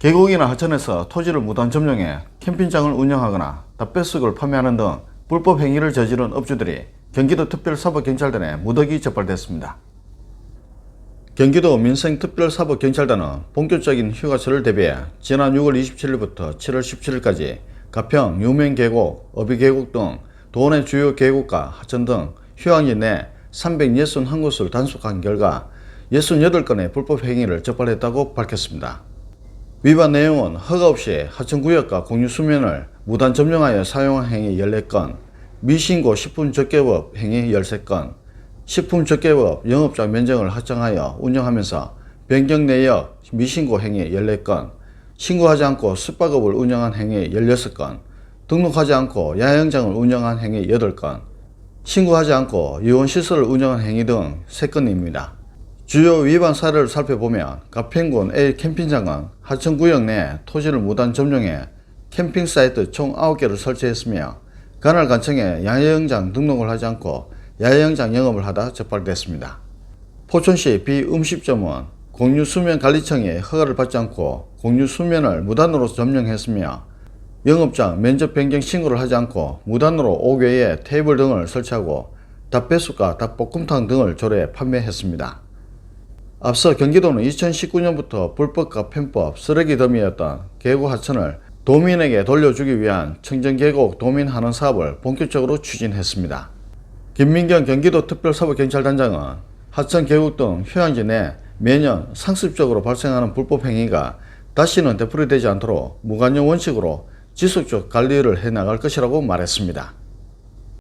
계곡이나 하천에서 토지를 무단 점령해 캠핑장을 운영하거나 답배숙을 판매하는 등 불법 행위를 저지른 업주들이 경기도 특별사법경찰단에 무더기 적발됐습니다. 경기도 민생특별사법경찰단은 본격적인 휴가철을 대비해 지난 6월 27일부터 7월 17일까지 가평, 유명계곡, 어비계곡 등 도내 주요 계곡과 하천 등 휴양지 내 361곳을 단속한 결과 68건의 불법 행위를 적발했다고 밝혔습니다. 위반 내용은 허가 없이 하천구역과 공유수면을 무단 점령하여 사용한 행위 14건, 미신고 식품적계법 행위 13건, 식품적계법 영업장 면적을 확정하여 운영하면서 변경 내역 미신고 행위 14건, 신고하지 않고 숙박업을 운영한 행위 16건, 등록하지 않고 야영장을 운영한 행위 8건, 신고하지 않고 유원시설을 운영한 행위 등 3건입니다. 주요 위반 사례를 살펴보면 가평군 A 캠핑장은 하천구역 내 토지를 무단 점령해 캠핑 사이트 총 9개를 설치했으며 관할 관청에 야영장 등록을 하지 않고 야영장 영업을 하다 적발됐습니다. 포천시 비음식점은 공유수면관리청의 허가를 받지 않고 공유수면을 무단으로 점령했으며 영업장 면적 변경 신고를 하지 않고 무단으로 5개의 테이블 등을 설치하고 닭배숙과 닭볶음탕 등을 조례 판매했습니다. 앞서 경기도는 2019년부터 불법과 편법, 쓰레기 더미였던 계곡 하천을 도민에게 돌려주기 위한 청정계곡 도민하는 사업을 본격적으로 추진했습니다. 김민경 경기도 특별사법경찰단장은 하천 계곡 등 휴양지 내 매년 상습적으로 발생하는 불법 행위가 다시는 되풀이되지 않도록 무관용 원칙으로 지속적 관리를 해 나갈 것이라고 말했습니다.